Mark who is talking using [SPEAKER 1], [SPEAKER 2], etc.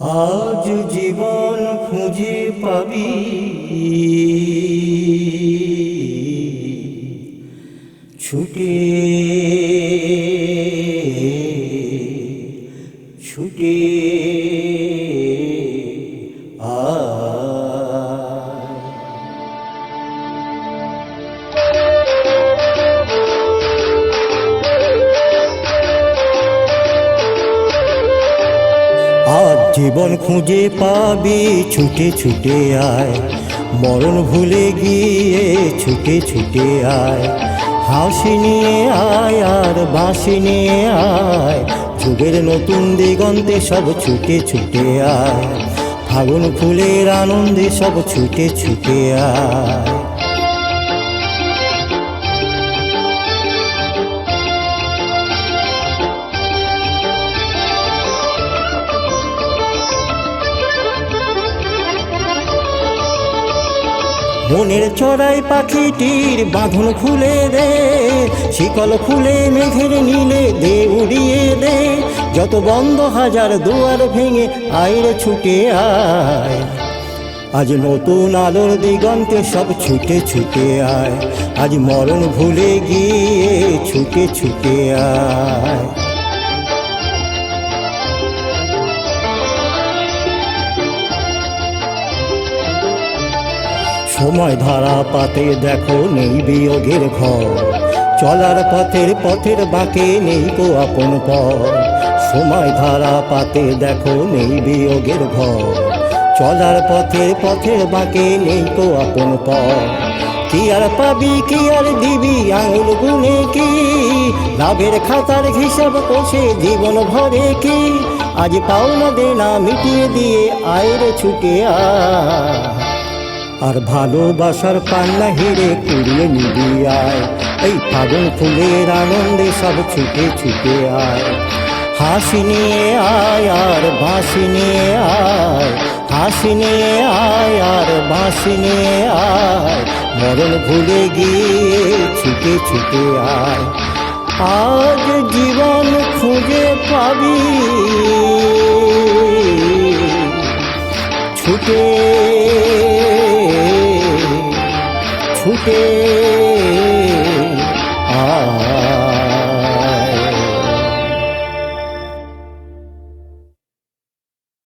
[SPEAKER 1] আজ জীবন খুঁজে পাবি। ছুটে জীবন খুঁজে পাবি, ছুটে ছুটে আয়। মরণ ভুলে গিয়ে ছুটে ছুটে আয়। হাসি নিয়ে আয় আর বাঁশি নিয়ে আয়। যুগের নতুন দিগন্তে সব ছুটে ছুটে আয়। ফাগুন ফুলের আনন্দে সব ছুটে ছুটে আয়। মনের চড়াই পাখিটির বাঁধন খুলে দে, শিকল খুলে মেঘের নীলে দে উড়িয়ে দে, যত বন্ধ হাজার দুয়ার ভেঙে আইরে ছুটে আয়। আজ নতুন আলোর দিগন্তে সব ছুটে ছুটে আয়, আজ মরণ ভুলে গিয়ে ছুটে ছুটে আয়। সময় ধারা পাতে দেখো নেই বিয়োগের ঘর। চলার পথের পথের বাঁকে নেই কো আপন পর সময় ধারা পাতে দেখো নেই বিয়োগের ঘর। চলার পথের পথের বাঁকে নেই কো আপন পর কি আর পাবি, কি আর দিবি, আঙুল গুনে কি? লাভের খাতার হিসাব কষে জীবন ভরে কি? আজ পাওনা দেনা মিটিয়ে দিয়ে আয়ের ছুটে আয়। আর ভালোবাসার পান্না হিরে কুড়িয়ে নিবি আয়। এই ফাগুন ফুলের আনন্দে সব ছুটে ছুটে আয়। হাসি নিয়ে আয় আর বাঁশি নিয়ে আয়। হাসি নিয়ে আয় আর বাঁশি নিয়ে আয়। মরণ ভুলে গিয়ে ছুটে ছুটে আয়। আজ জীবন খুঁজে পাবি। ছুটে ফুটে আর